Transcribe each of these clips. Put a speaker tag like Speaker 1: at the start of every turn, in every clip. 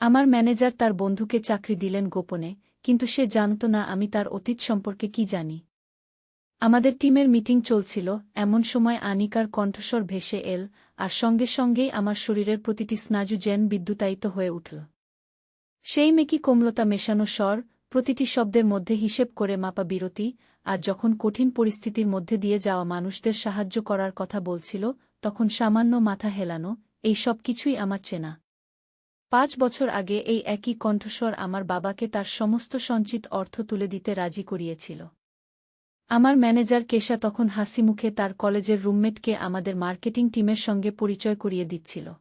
Speaker 1: আমার ম্যানেজার তার বন্ধুকে চাকরি দিলেন গোপনে, কিন্তু সে জানত না আমি তার অতীত সম্পর্কে কি জানি। আমাদের টিমের মিটিং চলছিল, এমন সময় আনিকার কণ্ঠস্বর ভেসে এল, আর সঙ্গে সঙ্গেই আমার শরীরের প্রতিটি স্নাজু জেন বিদ্যুতায়িত হয়ে উঠল। সেই মেকি কোমলতা মেশানো স্বর, প্রতিটি শব্দের মধ্যে হিসেব করে মাপা বিরতি, আর যখন কঠিন পরিস্থিতির মধ্যে দিয়ে যাওয়া মানুষদের সাহায্য করার কথা বলছিল, তখন সামান্য মাথা হেলানো, এই সব কিছুই আমার চেনা। পাঁচ বছর আগে এই একই কণ্ঠস্বর আমার বাবাকে তার সমস্ত সঞ্চিত অর্থ তুলে দিতে রাজি করিয়েছিল। আমার ম্যানেজার কেশা তখন হাসি মুখে তার কলেজের রুমমেটকে আমাদের মার্কেটিং টিমের সঙ্গে পরিচয় করিয়ে দিচ্ছিল।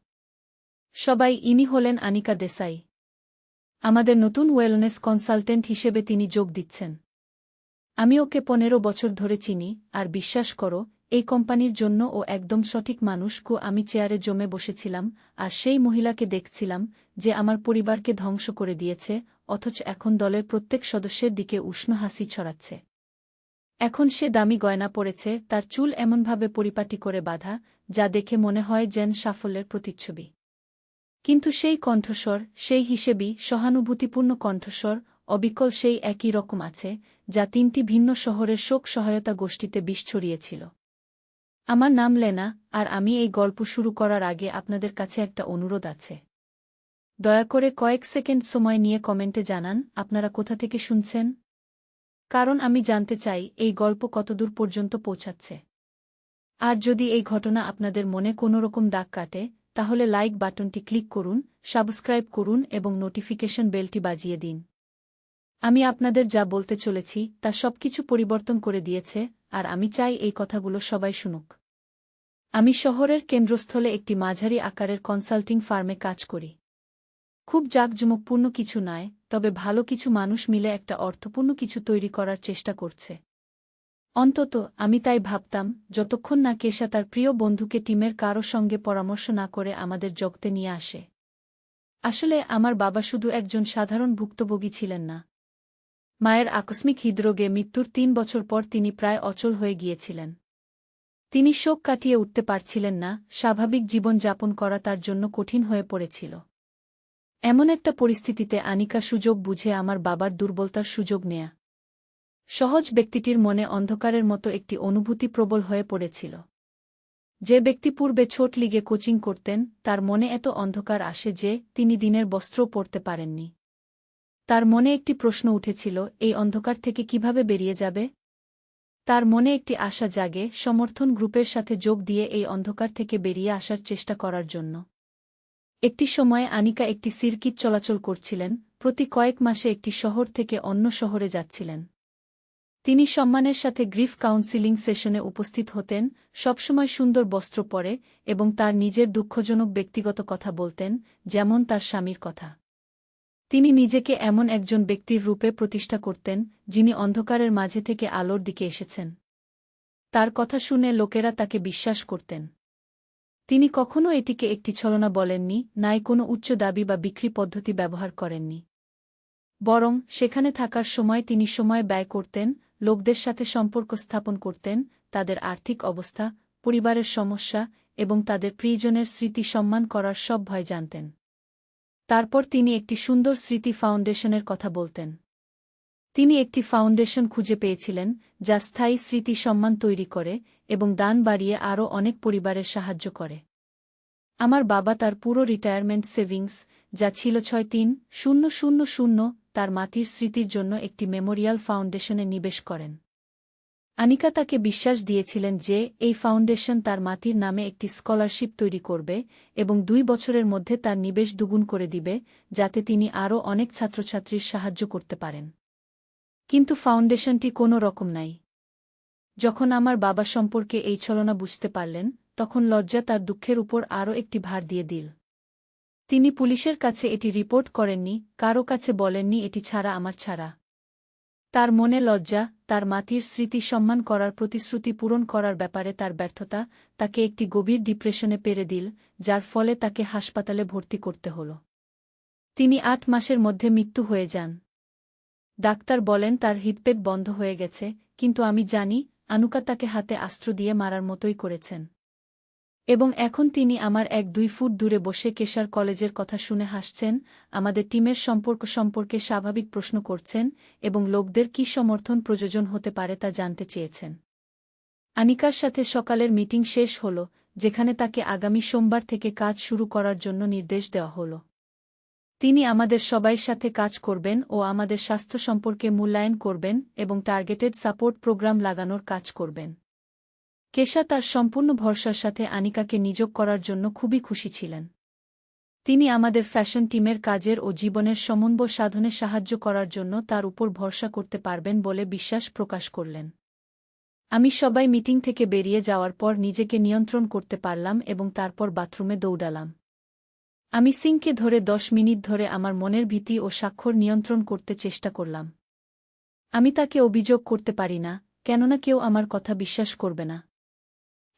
Speaker 1: সবাই ইনি হলেন আনিকা দেসাই। আমাদের নতুন ওয়েলনেস কনসালটেন্ট হিসেবে তিনি যোগ দিচ্ছেন। আমি ওকে পনেরো বছর ধরে চিনি, আর বিশ্বাস করো এই কোম্পানির জন্য ও একদম সঠিক মানুষ কু আমি চেয়ারে জমে বসেছিলাম, আর সেই মহিলাকে দেখছিলাম, যে আমার পরিবারকে ধ্বংস করে দিয়েছে, অথচ এখন দলের প্রত্যেক সদস্যের দিকে উষ্ণ হাসি ছড়াচ্ছে। এখন সে দামি গয়না পড়েছে তার চুল এমনভাবে পরিপাটি করে বাঁধা, যা দেখে মনে হয় যেন সাফল্যের প্রতিচ্ছবি। কিন্তু সেই কণ্ঠস্বর, সেই হিসেবেই সহানুভূতিপূর্ণ কণ্ঠস্বর, অবিকল সেই একই রকম আছে, যা তিনটি ভিন্ন শহরের শোক সহায়তা গোষ্ঠীতে বিষ ছড়িয়েছিল। আমার নাম লেনা, আর আমি এই গল্প শুরু করার আগে আপনাদের কাছে একটা অনুরোধ আছে। দয়া করে কয়েক সেকেন্ড সময় নিয়ে কমেন্টে জানান, আপনারা কোথা থেকে শুনছেন? কারণ আমি জানতে চাই, এই গল্প কতদূর পর্যন্ত পৌঁছাচ্ছে। আর যদি এই ঘটনা আপনাদের মনে কোনোরকম দাগ কাটে, তাহলে লাইক বাটনটি ক্লিক করুন, সাবস্ক্রাইব করুন এবং নোটিফিকেশন বেলটি বাজিয়ে দিন। আমি আপনাদের যা বলতে চলেছি, তা সবকিছু পরিবর্তন করে দিয়েছে, আর আমি চাই এই কথাগুলো সবাই শুনুক। আমি শহরের কেন্দ্রস্থলে একটি মাঝারি আকারের কনসাল্টিং ফার্মে কাজ করি। খুব জাঁকজমকপূর্ণ কিছু নয়, তবে ভালো কিছু মানুষ মিলে একটা অর্থপূর্ণ কিছু তৈরি করার চেষ্টা করছে। অন্তত, আমি তাই ভাবতাম, যতক্ষণ না কেশা তার প্রিয় বন্ধুকে টিমের কারও সঙ্গে পরামর্শ না করে আমাদের জগতে নিয়ে আসে। আসলে, আমার বাবা শুধু একজন সাধারণ ভুক্তভোগী ছিলেন না। মায়ের আকস্মিক হৃদরোগে মৃত্যুর তিন বছর পর তিনি প্রায় অচল হয়ে গিয়েছিলেন। তিনি শোক কাটিয়ে উঠতে পারছিলেন না, স্বাভাবিক জীবন যাপন করা তার জন্য কঠিন হয়ে পড়েছিল। এমন একটা পরিস্থিতিতে আনিকা সুযোগ বুঝে আমার বাবার দুর্বলতার সুযোগ নেয়া। সহজ ব্যক্তিটির মনে অন্ধকারের মতো একটি অনুভূতি প্রবল হয়ে পড়েছিল। যে ব্যক্তি পূর্বে ছোট লিগে কোচিং করতেন, তার মনে এত অন্ধকার আসে যে তিনি দিনের বস্ত্র পরতে পারেননি। তার মনে একটি প্রশ্ন উঠেছিল, এই অন্ধকার থেকে কীভাবে বেরিয়ে যাবে? তার মনে একটি আশা জাগে সমর্থন গ্রুপের সাথে যোগ দিয়ে এই অন্ধকার থেকে বেরিয়ে আসার চেষ্টা করার জন্য। একটি সময়ে আনিকা একটি সিরকিট চলাচল করছিলেন, প্রতি কয়েক মাসে একটি শহর থেকে অন্য শহরে যাচ্ছিলেন। তিনি সম্মানের সাথে গ্রিফ কাউন্সিলিং সেশনে উপস্থিত হতেন, সবসময় সুন্দর বস্ত্র পরে এবং তার নিজের দুঃখজনক ব্যক্তিগত কথা বলতেন, যেমন তার স্বামীর কথা। তিনি নিজেকে এমন একজন ব্যক্তির রূপে প্রতিষ্ঠা করতেন, যিনি অন্ধকারের মাঝে থেকে আলোর দিকে এসেছেন। তার কথা শুনে লোকেরা তাকে বিশ্বাস করতেন। তিনি কখনও এটিকে একটি ছলনা বলেননি, নাই কোনো উচ্চ দাবি বা বিক্রি পদ্ধতি ব্যবহার করেননি। বরং সেখানে থাকার সময় তিনি সময় ব্যয় করতেন, লোকদের সাথে সম্পর্ক স্থাপন করতেন, তাদের আর্থিক অবস্থা, পরিবারের সমস্যা এবং তাদের প্রিয়জনের স্মৃতি সম্মান করার সব ভয় জানতেন। তারপর তিনি একটি সুন্দর স্মৃতি ফাউন্ডেশনের কথা বলতেন। তিনি একটি ফাউন্ডেশন খুঁজে পেয়েছিলেন, যা স্থায়ী স্মৃতি সম্মান তৈরি করে এবং দান বাড়িয়ে আরও অনেক পরিবারের সাহায্য করে। আমার বাবা তার পুরো রিটায়ারমেন্ট সেভিংস, যা ছিল ছয় তিন, শূন্য শূন্য শূন্য, তার মাতির স্মৃতির জন্য একটি মেমোরিয়াল ফাউন্ডেশনে নিবেশ করেন। আনিকা তাকে বিশ্বাস দিয়েছিলেন যে এই ফাউন্ডেশন তার মাতির নামে একটি স্কলারশিপ তৈরি করবে এবং দুই বছরের মধ্যে তার নিবেশ দুগুণ করে দিবে, যাতে তিনি আরও অনেক ছাত্রছাত্রীর সাহায্য করতে পারেন। কিন্তু ফাউন্ডেশনটি কোনো রকম নাই। যখন আমার বাবা সম্পর্কে এই ছলনা বুঝতে পারলেন, তখন লজ্জা তার দুঃখের উপর আরও একটি ভার দিয়ে দিল। তিনি পুলিশের কাছে এটি রিপোর্ট করেননি, কারও কাছে বলেননি এটি ছাড়া আমার ছাড়া। তার মনে লজ্জা, তার মাতির স্মৃতি সম্মান করার প্রতিশ্রুতি পূরণ করার ব্যাপারে তার ব্যর্থতা তাকে একটি গভীর ডিপ্রেশনে পেরে দিল, যার ফলে তাকে হাসপাতালে ভর্তি করতে হল। তিনি আট মাসের মধ্যে মৃত্যু হয়ে যান। ডাক্তার বলেন তার হৃদপেট বন্ধ হয়ে গেছে, কিন্তু আমি জানি, আনুকা তাকে হাতে আস্ত্র দিয়ে মারার মতোই করেছেন। এবং এখন তিনি আমার এক দুই ফুট দূরে বসে কেশার কলেজের কথা শুনে হাসছেন, আমাদের টিমের সম্পর্ক সম্পর্কে স্বাভাবিক প্রশ্ন করছেন এবং লোকদের কি সমর্থন প্রয়োজন হতে পারে তা জানতে চেয়েছেন। আনিকার সাথে সকালের মিটিং শেষ হল, যেখানে তাকে আগামী সোমবার থেকে কাজ শুরু করার জন্য নির্দেশ দেওয়া হল। তিনি আমাদের সবাইর সাথে কাজ করবেন ও আমাদের স্বাস্থ্য সম্পর্কে মূল্যায়ন করবেন এবং টার্গেটেড সাপোর্ট প্রোগ্রাম লাগানোর কাজ করবেন। কেশা তার সম্পূর্ণ ভরসার সাথে আনিকাকে নিযোগ করার জন্য খুবই খুশি ছিলেন। তিনি আমাদের ফ্যাশন টিমের কাজের ও জীবনের সমন্বয় সাধনে সাহায্য করার জন্য তার উপর ভরসা করতে পারবেন বলে বিশ্বাস প্রকাশ করলেন। আমি সবাই মিটিং থেকে বেরিয়ে যাওয়ার পর নিজেকে নিয়ন্ত্রণ করতে পারলাম এবং তারপর বাথরুমে দৌড়ালাম। আমি সিংকে ধরে দশ মিনিট ধরে আমার মনের ভীতি ও স্বাক্ষর নিয়ন্ত্রণ করতে চেষ্টা করলাম। আমি তাকে অভিযোগ করতে পারি না, কেননা কেউ আমার কথা বিশ্বাস করবে না।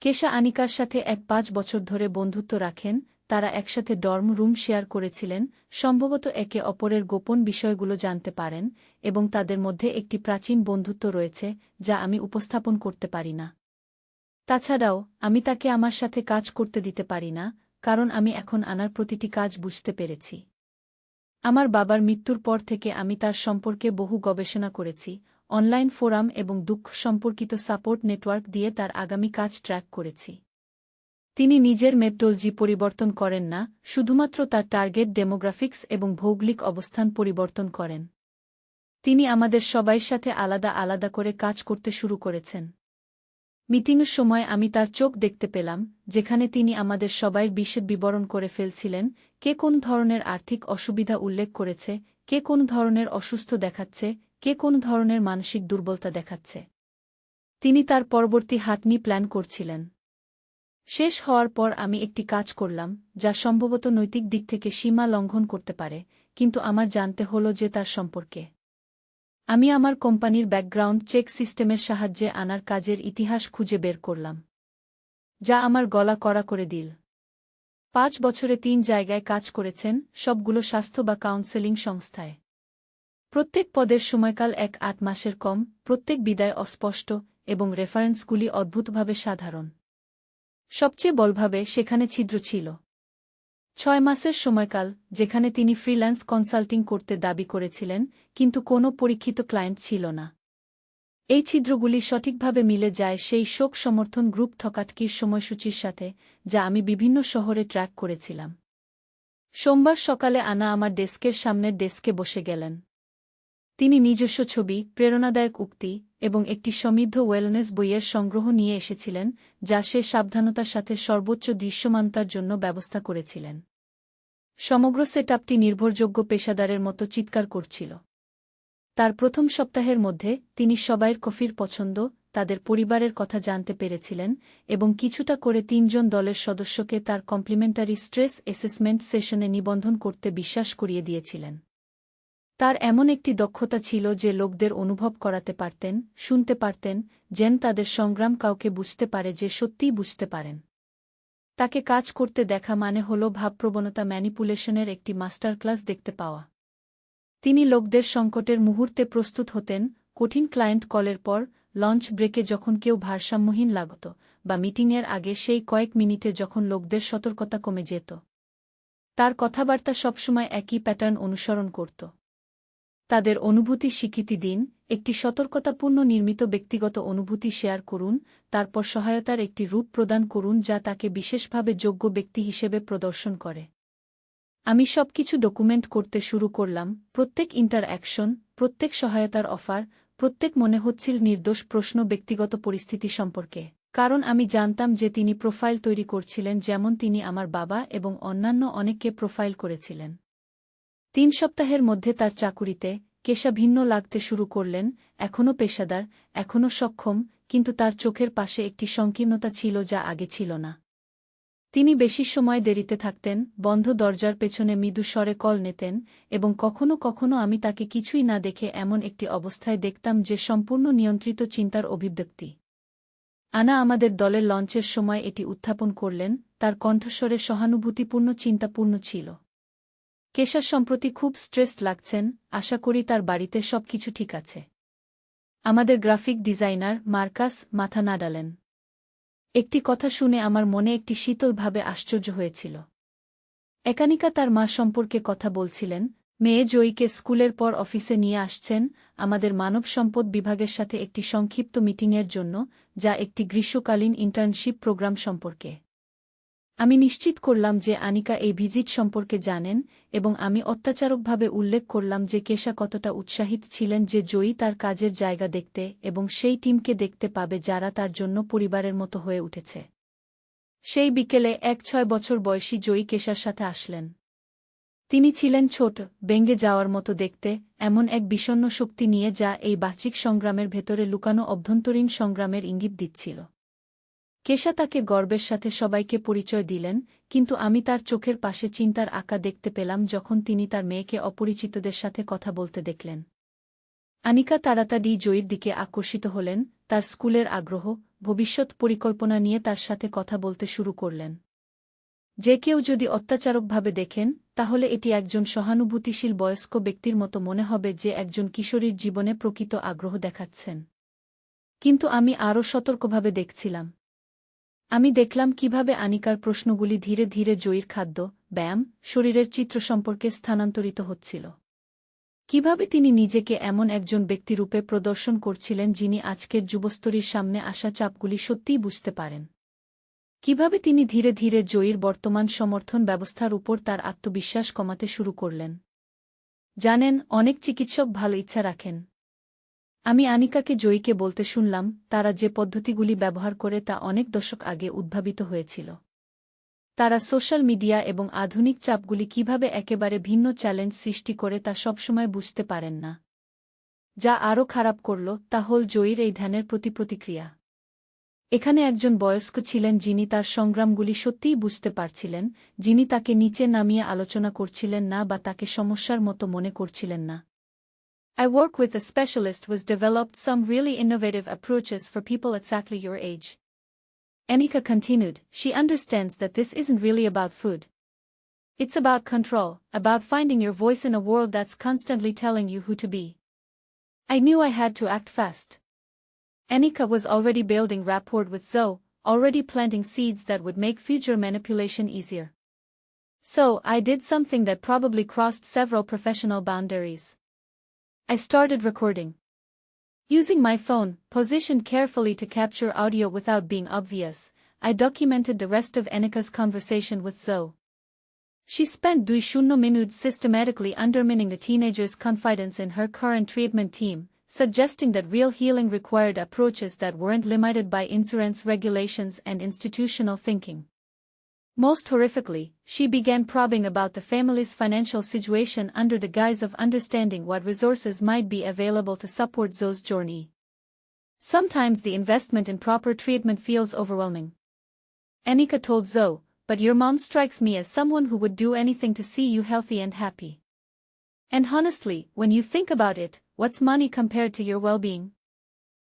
Speaker 1: কেশা আনিকার সাথে এক পাঁচ বছর ধরে বন্ধুত্ব রাখেন, তারা একসাথে ডর্ম রুম শেয়ার করেছিলেন, সম্ভবত একে অপরের গোপন বিষয়গুলো জানতে পারেন এবং তাদের মধ্যে একটি প্রাচীন বন্ধুত্ব রয়েছে, যা আমি উপস্থাপন করতে পারি না। তাছাড়াও, আমি তাকে আমার সাথে কাজ করতে দিতে পারি না, কারণ আমি এখন আনার প্রতিটি কাজ বুঝতে পেরেছি। আমার বাবার মৃত্যুর পর থেকে আমি তার সম্পর্কে বহু গবেষণা করেছি অনলাইন ফোরাম এবং দুঃখ সম্পর্কিত সাপোর্ট নেটওয়ার্ক দিয়ে তার আগামী কাজ ট্র্যাক করেছি। তিনি নিজের মেট্রোলজি পরিবর্তন করেন না, শুধুমাত্র তার টার্গেট ডেমোগ্রাফিক্স এবং ভৌগোলিক অবস্থান পরিবর্তন করেন। তিনি আমাদের সবাইর সাথে আলাদা আলাদা করে কাজ করতে শুরু করেছেন। মিটিংয়ের সময় আমি তার চোখ দেখতে পেলাম, যেখানে তিনি আমাদের সবাইয়ের বিশেষ বিবরণ করে ফেলছিলেন, কে কোন ধরনের আর্থিক অসুবিধা উল্লেখ করেছে, কে কোন ধরনের অসুস্থ দেখাচ্ছে কে কোন ধরনের মানসিক দুর্বলতা দেখাচ্ছে? তিনি তার পরবর্তী হাঁটনি প্ল্যান করছিলেন। শেষ হওয়ার পর আমি একটি কাজ করলাম, যা সম্ভবত নৈতিক দিক থেকে সীমা লঙ্ঘন করতে পারে, কিন্তু আমার জানতে হল যে তার সম্পর্কে। আমি আমার কোম্পানির ব্যাকগ্রাউন্ড চেক সিস্টেমের সাহায্যে আনার কাজের ইতিহাস খুঁজে বের করলাম, যা আমার গলা করা করে দিল। পাঁচ বছরে তিন জায়গায় কাজ করেছেন সবগুলো স্বাস্থ্য বা কাউন্সেলিং সংস্থায়। প্রত্যেক পদের সময়কাল এক আট মাসের কম, প্রত্যেক বিদায় অস্পষ্ট এবং রেফারেন্সগুলি অদ্ভুতভাবে সাধারণ। সবচেয়ে বলভাবে সেখানে ছিদ্র ছিল। ছয় মাসের সময়কাল, যেখানে তিনি ফ্রিল্যান্স কনসাল্টিং করতে দাবি করেছিলেন, কিন্তু কোনো পরীক্ষিত ক্লায়েন্ট ছিল না। এই ছিদ্রগুলি সঠিকভাবে মিলে যায় সেই শোক সমর্থন গ্রুপ ঠকাটকির সময়সূচির সাথে, যা আমি বিভিন্ন শহরে ট্র্যাক করেছিলাম। সোমবার সকালে আনা আমার ডেস্কের সামনের ডেস্কে বসে গেলেন। তিনি নিজস্ব ছবি, প্রেরণাদায়ক উক্তি এবং একটি সমৃদ্ধ ওয়েলনেস বইয়ের সংগ্রহ নিয়ে এসেছিলেন, যা সে সাবধানতার সাথে সর্বোচ্চ দৃশ্যমানতার জন্য ব্যবস্থা করেছিলেন। সমগ্র সেটআপটি নির্ভরযোগ্য পেশাদারের মতো চিৎকার করছিল। তার প্রথম সপ্তাহের মধ্যে তিনি সবাইয়ের কফির পছন্দ, তাদের পরিবারের কথা জানতে পেরেছিলেন এবং কিছুটা করে তিনজন দলের সদস্যকে তার কমপ্লিমেন্টারি স্ট্রেস অ্যাসেসমেন্ট সেশনে নিবন্ধন করতে বিশ্বাস করিয়ে দিয়েছিলেন। তার এমন একটি দক্ষতা ছিল যে লোকদের অনুভব করাতে পারতেন, শুনতে পারতেন, যেন তাদের সংগ্রাম কাউকে বুঝতে পারে যে সত্যিই বুঝতে পারেন। তাকে কাজ করতে দেখা মানে হল ভাবপ্রবণতা ম্যানিপুলেশনের একটি মাস্টার ক্লাস দেখতে পাওয়া। তিনি লোকদের সংকটের মুহূর্তে প্রস্তুত হতেন, কঠিন ক্লায়েন্ট কলের পর, লঞ্চ ব্রেকে যখন কেউ ভারসাম্যহীন লাগত, বা মিটিংয়ের আগে সেই কয়েক মিনিটে যখন লোকদের সতর্কতা কমে যেত। তার কথাবার্তা সবসময় একই প্যাটার্ন অনুসরণ করত। তাদের অনুভূতি স্বীকৃতি দিন, একটি সতর্কতাপূর্ণ নির্মিত ব্যক্তিগত অনুভূতি শেয়ার করুন, তারপর সহায়তার একটি রূপ প্রদান করুন যা তাকে বিশেষভাবে যোগ্য ব্যক্তি হিসেবে প্রদর্শন করে। আমি সবকিছু ডকুমেন্ট করতে শুরু করলাম, প্রত্যেক ইন্টার অ্যাকশন প্রত্যেক সহায়তার অফার, প্রত্যেক মনে হচ্ছিল নির্দোষ প্রশ্ন ব্যক্তিগত পরিস্থিতি সম্পর্কে। কারণ আমি জানতাম যে তিনি প্রোফাইল তৈরি করছিলেন যেমন তিনি আমার বাবা এবং অন্যান্য অনেককে প্রোফাইল করেছিলেন। তিন সপ্তাহের মধ্যে তার চাকুরিতে কেশা ভিন্ন লাগতে শুরু করলেন, এখনও পেশাদার, এখনও সক্ষম, কিন্তু তার চোখের পাশে একটি সংকীর্ণতা ছিল যা আগে ছিল না। তিনি বেশি সময় দেরিতে থাকতেন, বন্ধ দরজার পেছনে মৃদু স্বরে কল নিতেন এবং কখনো কখনো আমি তাকে কিছুই না দেখে এমন একটি অবস্থায় দেখতাম যে সম্পূর্ণ নিয়ন্ত্রিত চিন্তার অভিব্যক্তি। আনা আমাদের দলের লঞ্চের সময় এটি উত্থাপন করলেন, তার কণ্ঠস্বরে সহানুভূতিপূর্ণ, চিন্তাপূর্ণ ছিল। কেশা সম্প্রতি খুব স্ট্রেসড লাগছেন, আশা করি তার বাড়িতে সব কিছু ঠিক আছে। আমাদের গ্রাফিক ডিজাইনার মার্কাস মাথা নাড়ালেন। একটি কথা শুনে আমার মনে একটি শীতলভাবে আশ্চর্য হয়েছিল। একানিকা তার মা সম্পর্কে কথা বলছিলেন, মেয়ে জয়ীকে স্কুলের পর অফিসে নিয়ে আসছেন, আমাদের মানব সম্পদ বিভাগের সাথে একটি সংক্ষিপ্ত মিটিংয়ের জন্য, যা একটি গ্রীষ্মকালীন ইন্টার্নশিপ প্রোগ্রাম সম্পর্কে। আমি নিশ্চিত করলাম যে আনিকা এই ভিজিট সম্পর্কে জানেন এবং আমি অত্যাচারকভাবে উল্লেখ করলাম যে কেশা কতটা উৎসাহিত ছিলেন যে জয়ী তার কাজের জায়গা দেখতে এবং সেই টিমকে দেখতে পাবে যারা তার জন্য পরিবারের মতো হয়ে উঠেছে। সেই বিকেলে এক ছয় বছর বয়সী জয়ী কেশার সাথে আসলেন। তিনি ছিলেন ছোট বেঙ্গে যাওয়ার মতো দেখতে, এমন এক বিষণ্ন শক্তি নিয়ে যা এই বাহ্যিক সংগ্রামের ভেতরে লুকানো অভ্যন্তরীণ সংগ্রামের ইঙ্গিত দিচ্ছিল। কেশা তাকে গর্বের সাথে সবাইকে পরিচয় দিলেন, কিন্তু আমি তার চোখের পাশে চিন্তার আঁকা দেখতে পেলাম যখন তিনি তার মেয়েকে অপরিচিতদের সাথে কথা বলতে দেখলেন। আনিকা তাড়াতাড়ি জয়ীর দিকে আকর্ষিত হলেন, তার স্কুলের আগ্রহ, ভবিষ্যৎ পরিকল্পনা নিয়ে তার সাথে কথা বলতে শুরু করলেন। যে কেউ যদি অত্যাচারকভাবে দেখেন, তাহলে এটি একজন সহানুভূতিশীল বয়স্ক ব্যক্তির মতো মনে হবে যে একজন কিশোরীর জীবনে প্রকৃত আগ্রহ দেখাচ্ছেন। কিন্তু আমি আরও সতর্কভাবে দেখছিলাম। আমি দেখলাম কীভাবে আনিকার প্রশ্নগুলি ধীরে ধীরে জয়ীর খাদ্য, ব্যায়াম, শরীরের চিত্র সম্পর্কে স্থানান্তরিত হচ্ছিল। কীভাবে তিনি নিজেকে এমন একজন ব্যক্তিরূপে প্রদর্শন করছিলেন যিনি আজকের যুবস্তরীর সামনে আসা চাপগুলি সত্যিই বুঝতে পারেন? কীভাবে তিনি ধীরে ধীরে জয়ীর বর্তমান সমর্থন ব্যবস্থার উপর তার আত্মবিশ্বাস কমাতে শুরু করলেন? জানেন, অনেক চিকিৎসক ভালো ইচ্ছা রাখেন। আমি আনিকাকে জয়ীকে বলতে শুনলাম, তারা যে পদ্ধতিগুলি ব্যবহার করে তা অনেক দশক আগে উদ্ভাবিত হয়েছিল। তারা সোশ্যাল মিডিয়া এবং আধুনিক চাপগুলি কীভাবে একেবারে ভিন্ন চ্যালেঞ্জ সৃষ্টি করে তা সবসময় বুঝতে পারেন না। যা আরও খারাপ করল, তা হল জয়ীর এই ধ্যানের প্রতি প্রতিক্রিয়া। এখানে একজন বয়স্ক ছিলেন যিনি তার সংগ্রামগুলি সত্যিই বুঝতে পারছিলেন, যিনি তাকে নিচে নামিয়ে আলোচনা করছিলেন না বা তাকে সমস্যার মতো মনে করছিলেন না। I work with a specialist who's developed some really innovative approaches for people exactly your age. Anika continued, she understands that this isn't really about food. It's about control, about finding your voice in a world that's constantly telling you who to be. I knew I had to act fast. Anika was already building rapport with Zoe, already planting seeds that would make future manipulation easier. So, I did something that probably crossed several professional boundaries. I started recording. Using my phone, positioned carefully to capture audio without being obvious, I documented the rest of Anika's conversation with Zoe. She spent Duishunno minutes systematically undermining the teenager's confidence in her current treatment team, suggesting that real healing required approaches that weren't limited by insurance regulations and institutional thinking. Most horrifically, she began probing about the family's financial situation under the guise of understanding what resources might be available to support Zoe's journey. Sometimes the investment in proper treatment feels overwhelming. Anika told Zoe, but your mom strikes me as someone who would do anything to see you healthy and happy. And honestly, when you think about it, what's money compared to your well-being?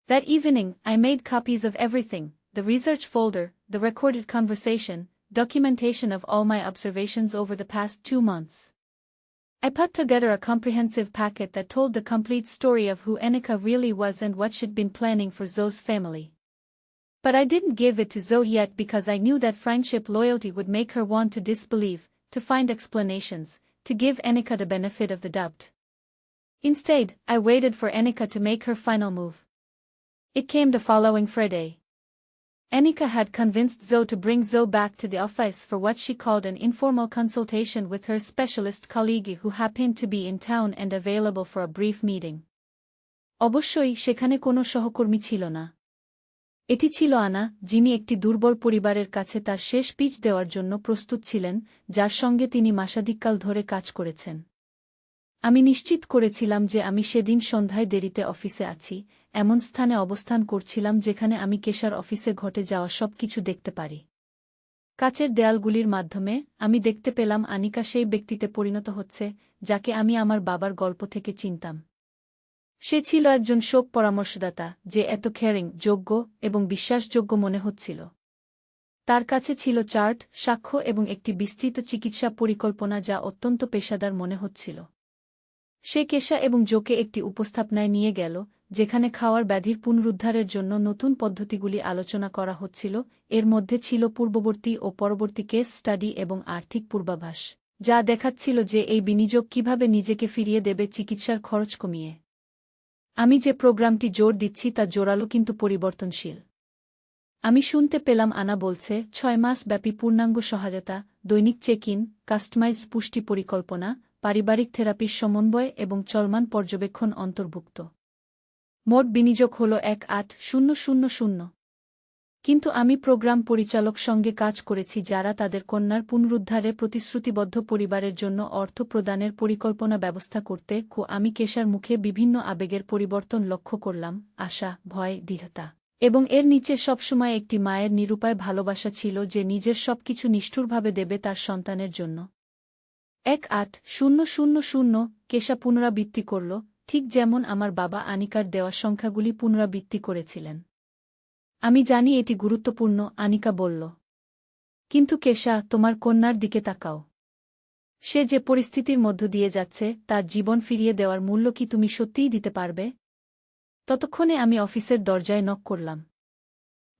Speaker 1: That evening, I made copies of everything, the research folder, the recorded conversation, documentation of all my observations over the past two months. I put together a comprehensive packet that told the complete story of who Enika really was and what she'd been planning for Zoe's family. But I didn't give it to Zoe yet because I knew that friendship loyalty would make her want to disbelieve, to find explanations, to give Enika the benefit of the doubt. Instead, I waited for Enika to make her final move. It came the following Friday. Anika had convinced Zoe to bring Zoe back to the office for what she called an informal consultation with her specialist colleague who happened to be in town and available for a brief meeting. অবশ্যই সেখানে কোনো সহকর্মী ছিল না এটি ছিল আনা যিনি একটি দুর্বল পরিবারের কাছে তার শেষ পিচ দেওয়ার জন্য প্রস্তুত ছিলেন যার সঙ্গে তিনি মাসাধিককাল ধরে কাজ করেছেন আমি নিশ্চিত করেছিলাম যে আমি সেদিন সন্ধ্যায় দেরিতে অফিসে আছি এমন স্থানে অবস্থান করছিলাম যেখানে আমি কেশার অফিসে ঘটে যাওয়া সব কিছু দেখতে পারি। কাচের দেয়ালগুলির মাধ্যমে আমি দেখতে পেলাম আনিকা সেই ব্যক্তিতে পরিণত হচ্ছে, যাকে আমি আমার বাবার গল্প থেকে চিনতাম। সে ছিল একজন শোক পরামর্শদাতা, যে এত খেয়ারিং যোগ্য এবং বিশ্বাসযোগ্য মনে হচ্ছিল। তার কাছে ছিল চার্ট, সাক্ষ্য এবং একটি বিস্তৃত চিকিৎসা পরিকল্পনা যা অত্যন্ত পেশাদার মনে হচ্ছিল। সে কেশা এবং জোকে একটি উপস্থাপনায় নিয়ে গেল যেখানে খাওয়ার ব্যাধির পুনরুদ্ধারের জন্য নতুন পদ্ধতিগুলি আলোচনা করা হচ্ছিল, এর মধ্যে ছিল পূর্ববর্তী ও পরবর্তী কেস স্টাডি এবং আর্থিক পূর্বাভাস, যা দেখাচ্ছিল যে এই বিনিয়োগ কীভাবে নিজেকে ফিরিয়ে দেবে চিকিৎসার খরচ কমিয়ে। আমি যে প্রোগ্রামটি জোর দিচ্ছি তা জোরালো কিন্তু পরিবর্তনশীল। আমি শুনতে পেলাম আনা বলছে, ছয় মাস ব্যাপী পূর্ণাঙ্গ সহায়তা, দৈনিক চেক ইন কাস্টমাইজড পুষ্টি পরিকল্পনা, পারিবারিক থেরাপির সমন্বয় এবং চলমান পর্যবেক্ষণ অন্তর্ভুক্ত। মোট বিনিয়োগ হল এক আট শূন্য শূন্য শূন্য। কিন্তু আমি প্রোগ্রাম পরিচালক সঙ্গে কাজ করেছি যারা তাদের কন্যার পুনরুদ্ধারে প্রতিশ্রুতিবদ্ধ পরিবারের জন্য অর্থ প্রদানের পরিকল্পনা ব্যবস্থা করতে কো আমি কেশার মুখে বিভিন্ন আবেগের পরিবর্তন লক্ষ্য করলাম, আশা, ভয়, দৃঢ়তা। এবং এর নিচে সবসময় একটি মায়ের নিরুপায় ভালোবাসা ছিল যে নিজের সবকিছু নিষ্ঠুরভাবে দেবে তার সন্তানের জন্য। এক আট শূন্য শূন্য শূন্য, কেশা পুনরাবৃত্তি করল ঠিক যেমন আমার বাবা আনিকার দেওয়া সংখ্যাগুলি পুনরাবৃত্তি করেছিলেন। আমি জানি এটি গুরুত্বপূর্ণ, আনিকা বলল। কিন্তু কেশা, তোমার কন্যার দিকে তাকাও। সে যে পরিস্থিতির মধ্য দিয়ে যাচ্ছে, তার জীবন ফিরিয়ে দেওয়ার মূল্য কি তুমি সত্যিই দিতে পারবে? ততক্ষণে আমি অফিসের দরজায় নক করলাম।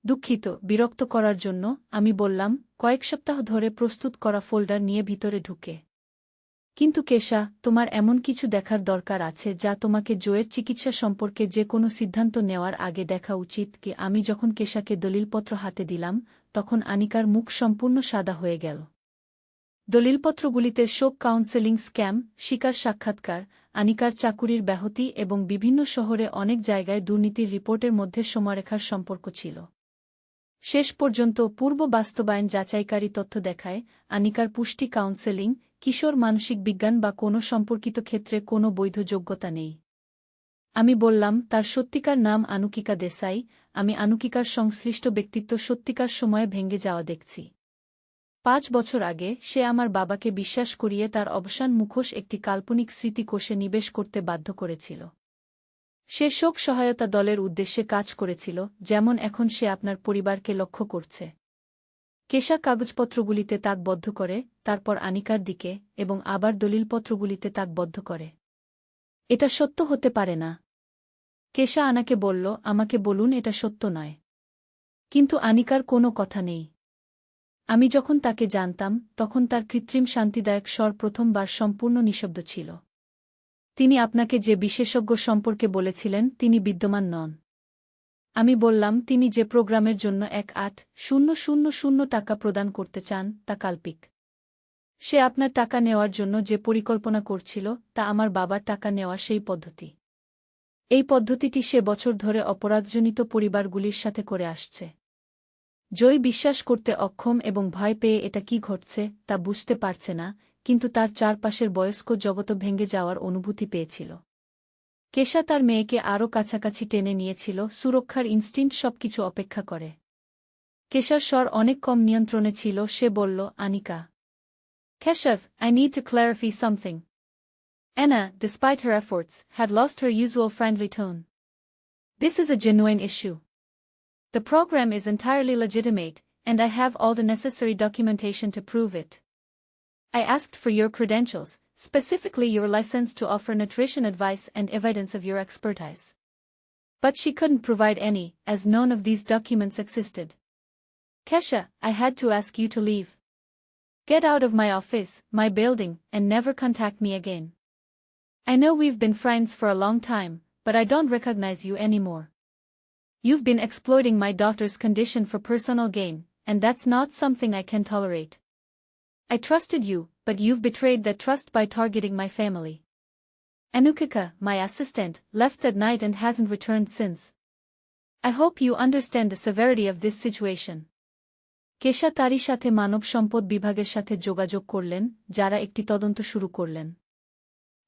Speaker 1: দুঃখিত, বিরক্ত করার জন্য আমি বললাম, কয়েক সপ্তাহ ধরে প্রস্তুত করা ফোল্ডার নিয়ে ভিতরে ঢুকে। কিন্তু কেশা, তোমার এমন কিছু দেখার দরকার আছে যা তোমাকে জয়ের চিকিৎসা সম্পর্কে যে কোনো সিদ্ধান্ত নেওয়ার আগে দেখা উচিত কি আমি যখন কেশাকে দলিলপত্র হাতে দিলাম, তখন আনিকার মুখ সম্পূর্ণ সাদা হয়ে গেল। দলিলপত্রগুলিতে শোক কাউন্সেলিং স্ক্যাম, শিকার সাক্ষাৎকার, আনিকার চাকুরির ব্যাহতি এবং বিভিন্ন শহরে অনেক জায়গায় দুর্নীতির রিপোর্টের মধ্যে সমারেখার সম্পর্ক ছিল। শেষ পর্যন্ত পূর্ব বাস্তবায়ন যাচাইকারী তথ্য দেখায়, আনিকার পুষ্টি কাউন্সেলিং কিশোর মানসিক বিজ্ঞান বা কোনো সম্পর্কিত ক্ষেত্রে কোনো বৈধ যোগ্যতা নেই। আমি বললাম, তার সত্যিকার নাম আনুকিকা দেসাই আমি আনুকিকার সংশ্লিষ্ট ব্যক্তিত্ব সত্যিকার সময়ে ভেঙে যাওয়া দেখছি। পাঁচ বছর আগে, সে আমার বাবাকে বিশ্বাস করিয়ে তার অবসান মুখোশ একটি কাল্পনিক স্মৃতিকোষে নিবেশ করতে বাধ্য করেছিল। সে শোক সহায়তা দলের উদ্দেশ্যে কাজ করেছিল, যেমন এখন সে আপনার পরিবারকে লক্ষ্য করছে। কেশা কাগজপত্রগুলিতে তাকবদ্ধ করে, তারপর আনিকার দিকে, এবং আবার দলিলপত্রগুলিতে তাকবদ্ধ করে। এটা সত্য হতে পারে না। কেশা আনাকে বলল, আমাকে বলুন, এটা সত্য নয়। কিন্তু আনিকার কোনো কথা নেই। আমি যখন তাকে জানতাম, তখন তার কৃত্রিম শান্তিদায়ক স্বর প্রথমবার সম্পূর্ণ নিঃশব্দ ছিল। তিনি আপনাকে যে বিশেষজ্ঞ সম্পর্কে বলেছিলেন, তিনি বিদ্যমান নন। আমি বললাম, তিনি যে প্রোগ্রামের জন্য এক আট শূন্য শূন্য শূন্য টাকা প্রদান করতে চান, তা কাল্পিক। সে আপনার টাকা নেওয়ার জন্য যে পরিকল্পনা করছিল, তা আমার বাবার টাকা নেওয়া সেই পদ্ধতি। এই পদ্ধতিটি সে বছর ধরে অপরাধজনিত পরিবারগুলির সাথে করে আসছে। জয় বিশ্বাস করতে অক্ষম এবং ভয় পেয়ে এটা কি ঘটছে, তা বুঝতে পারছে না, কিন্তু তার চারপাশের বয়স্ক জগত ভেঙে যাওয়ার অনুভূতি পেয়েছিল। কেশা তার মেয়েকে আরও কাছাকাছি টেনে নিয়েছিল সুরক্ষার ইনস্টিন্ট সবকিছু অপেক্ষা করে কেশার স্বর অনেক কম নিয়ন্ত্রণে ছিল সে বলল Anika Keshav, I need to clarify something. Anna, despite her efforts, had lost her usual friendly tone. This is a genuine issue. The program is entirely legitimate, and I have all the necessary documentation to prove it. I asked for your credentials, specifically your license to offer nutrition advice and evidence of your expertise. But she couldn't provide any, as none of these documents existed. Kesha, I had to ask you to leave. Get out of my office, my building, and never contact me again. I know we've been friends for a long time, but I don't recognize you anymore. You've been exploiting my daughter's condition for personal gain, and that's not something I can tolerate. I trusted you, but you've betrayed that trust by targeting my family. Anukika, my assistant, left that night and hasn't returned since. I hope you understand the severity of this situation. কেশা তারই সাথে মানব সম্পদ বিভাগের সাথে যোগাযোগ করলেন যারা একটি তদন্ত শুরু করলেন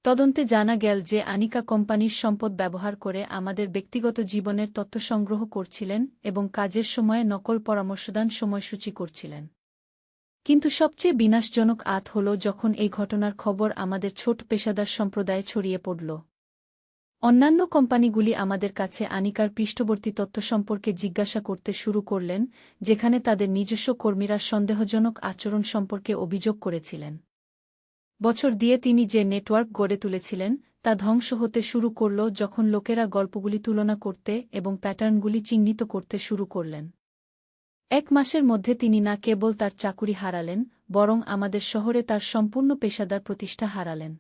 Speaker 1: তদন্তে জানা গেল যে আনিকা কোম্পানির সম্পদ ব্যবহার করে আমাদের ব্যক্তিগত জীবনের তথ্য সংগ্রহ করছিলেন এবং কাজের সময়ে নকল পরামর্শদান সময়সূচি করছিলেন কিন্তু সবচেয়ে বিনাশজনক আত হল যখন এই ঘটনার খবর আমাদের ছোট পেশাদার সম্প্রদায়ে ছড়িয়ে পড়ল। অন্যান্য কোম্পানিগুলি আমাদের কাছে আনিকার পৃষ্ঠবর্তী তথ্য সম্পর্কে জিজ্ঞাসা করতে শুরু করলেন, যেখানে তাদের নিজস্ব কর্মীরা সন্দেহজনক আচরণ সম্পর্কে অভিযোগ করেছিলেন। বছর দিয়ে তিনি যে নেটওয়ার্ক গড়ে তুলেছিলেন, তা ধ্বংস হতে শুরু করল যখন লোকেরা গল্পগুলি তুলনা করতে এবং প্যাটার্নগুলি চিহ্নিত করতে শুরু করলেন। এক মাসের মধ্যে তিনি না কেবল তার চাকুরি হারালেন, বরং আমাদের শহরে তার সম্পূর্ণ পেশাদার প্রতিষ্ঠা হারালেন।